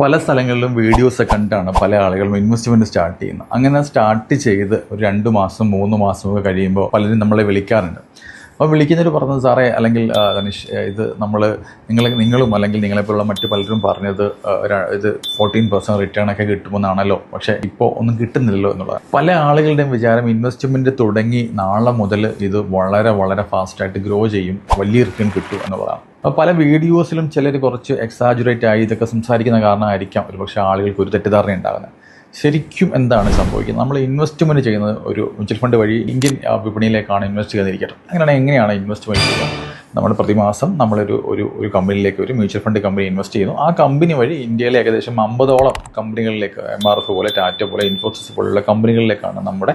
പല സ്ഥലങ്ങളിലും വീഡിയോസ് കണ്ടാണ് പല ആളുകളും ഇൻവെസ്റ്റ്മെന്റ് സ്റ്റാർട്ട് ചെയ്യുന്നത്. അങ്ങനെ സ്റ്റാർട്ട് ചെയ്ത് ഒരു രണ്ട് മാസം മൂന്ന് മാസം ഒക്കെ കഴിയുമ്പോൾ പലരും നമ്മളെ വിളിക്കാറുണ്ട്. അപ്പോൾ വിളിക്കുന്നവർ പറഞ്ഞത് സാറേ അല്ലെങ്കിൽ ധനുഷ് ഇത് നമ്മൾ നിങ്ങൾ നിങ്ങളും അല്ലെങ്കിൽ നിങ്ങളെപ്പോലുള്ള മറ്റു പലരും പറഞ്ഞത് ഇത് ഫോർട്ടീൻ പെർസെന്റ് റിട്ടേൺ ഒക്കെ കിട്ടുമെന്നാണല്ലോ. പക്ഷേ ഇപ്പോൾ ഒന്നും കിട്ടുന്നില്ലല്ലോ എന്നുള്ളത് പല ആളുകളുടെയും വിചാരം ഇൻവെസ്റ്റ്മെന്റ് തുടങ്ങി നാളെ മുതൽ ഇത് വളരെ വളരെ ഫാസ്റ്റായിട്ട് ഗ്രോ ചെയ്യും വലിയ റിട്ടേൺ കിട്ടും എന്നുള്ളതാണ്. അപ്പോൾ പല വീഡിയോസിലും ചിലർ കുറച്ച് എക്സാജുറേറ്റ് ആയി ഇതൊക്കെ സംസാരിക്കുന്ന കാരണമായിരിക്കാം ഒരുപക്ഷെ ആളുകൾക്ക് ഒരു തെറ്റിദ്ധാരണ ഉണ്ടാകുന്നത് ശരിക്കും എന്താണ് സംഭവിക്കുന്നത്? നമ്മൾ ഇൻവെസ്റ്റ്മെന്റ് ചെയ്യുന്നത് ഒരു മ്യൂച്വൽ ഫണ്ട് വഴി ഇന്ത്യൻ വിപണിയിലേക്കാണ് ഇൻവെസ്റ്റ് ചെയ്തിരിക്കട്ടെ അങ്ങനെയാണെങ്കിൽ എങ്ങനെയാണ് ഇൻവെസ്റ്റ്മെന്റ് ചെയ്യുക? നമ്മൾ പ്രതിമാസം നമ്മളൊരു ഒരു ഒരു കമ്പനിയിലേക്ക് ഒരു മ്യൂച്വൽ ഫണ്ട് കമ്പനി ഇൻവെസ്റ്റ് ചെയ്യുന്നു. ആ കമ്പനി വഴി ഇന്ത്യയിലെ ഏകദേശം അമ്പതോളം കമ്പനികളിലേക്ക് എം ആർ എഫ് പോലെ ടാറ്റ പോലെ ഇൻഫോസിസ് പോലുള്ള കമ്പനികളിലേക്കാണ് നമ്മുടെ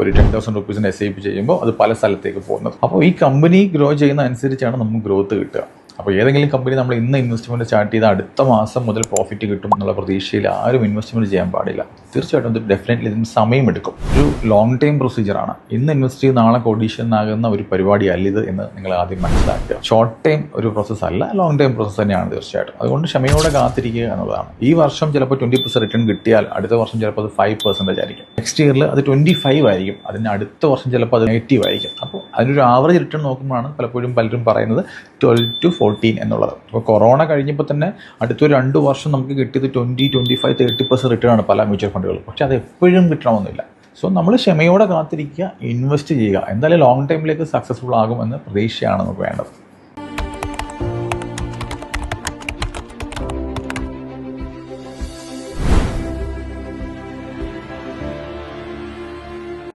ഒരു ടെൻ തൗസൻഡ് റുപ്പീസിന് എസ് ഐ പി ചെയ്യുമ്പോൾ അത് പല സ്ഥലത്തേക്ക് പോകുന്നത്. അപ്പോൾ ഈ കമ്പനി ഗ്രോ ചെയ്യുന്ന അനുസരിച്ചാണ് നമുക്ക് ഗ്രോത്ത് കിട്ടുക. അപ്പോൾ ഏതെങ്കിലും കമ്പനി നമ്മൾ ഇന്ന് ഇൻവെസ്റ്റ്മെന്റ് സ്റ്റാർട്ട് ചെയ്ത് അടുത്ത മാസം മുതൽ പ്രോഫിറ്റ് കിട്ടും എന്നുള്ള പ്രതീക്ഷയിൽ ആരും ഇൻവെസ്റ്റ്മെന്റ് ചെയ്യാൻ പാടില്ല. തീർച്ചയായിട്ടും ഇത് ഡെഫിനറ്റ്ലി ഇതിന് സമയമെടുക്കും ഒരു ലോങ് ടൈം പ്രൊസീജിയറാണ് ഇന്ന് ഇൻവെസ്റ്റ് ചെയ്ത് നാളെ കോഡീഷൻ ആകുന്ന ഒരു പരിപാടിയല്ല ഇത് എന്ന് നിങ്ങൾ ആദ്യം മനസ്സിലാക്കുക. ഷോർട്ട് ടൈം ഒരു പ്രോസസ്സ് അല്ല ലോങ് ടൈം പ്രോസസ്സ് തന്നെയാണ് തീർച്ചയായിട്ടും. അതുകൊണ്ട് ക്ഷമയോടെ കാത്തിരിക്കുക എന്നുള്ളതാണ്. ഈ വർഷം ചിലപ്പോൾ ട്വന്റി പെർസെന്റ് റിട്ടേൺ കിട്ടിയാൽ അടുത്ത വർഷം ചിലപ്പോൾ അത് ഫൈവ് പെർസെന്റേജ് ആയിരിക്കും. നെക്സ്റ്റ് ഇയറിൽ അത് ട്വന്റി ഫൈവ് ആയിരിക്കും. അതിന് അടുത്ത വർഷം ചിലപ്പോൾ അത് നെഗറ്റീവ് ആയിരിക്കും. അപ്പോൾ അതിനൊരു ആവറേജ് റിട്ടേൺ നോക്കുമ്പോഴാണ് പലപ്പോഴും പലരും പറയുന്നത് ട്വൽവ് ടു ഫോർട്ടീൻ എന്നുള്ളത്. അപ്പോൾ കൊറോണ കഴിഞ്ഞപ്പോൾ തന്നെ അടുത്തൊരു രണ്ട് വർഷം നമുക്ക് കിട്ടിയത് twenty twenty five thirty percent return ആണ് പല മ്യൂച്വൽ ഫണ്ടുകൾ പക്ഷേ അത് എപ്പോഴും കിട്ടണമെന്നില്ല. സോ നമ്മൾ ക്ഷമയോടെ കാത്തിരിക്കുക ഇൻവെസ്റ്റ് ചെയ്യുക. എന്തായാലും ലോങ് ടൈമിലേക്ക് സക്സസ്ഫുൾ ആകുമെന്ന് പ്രതീക്ഷയാണ് നമുക്ക് വേണ്ടത്.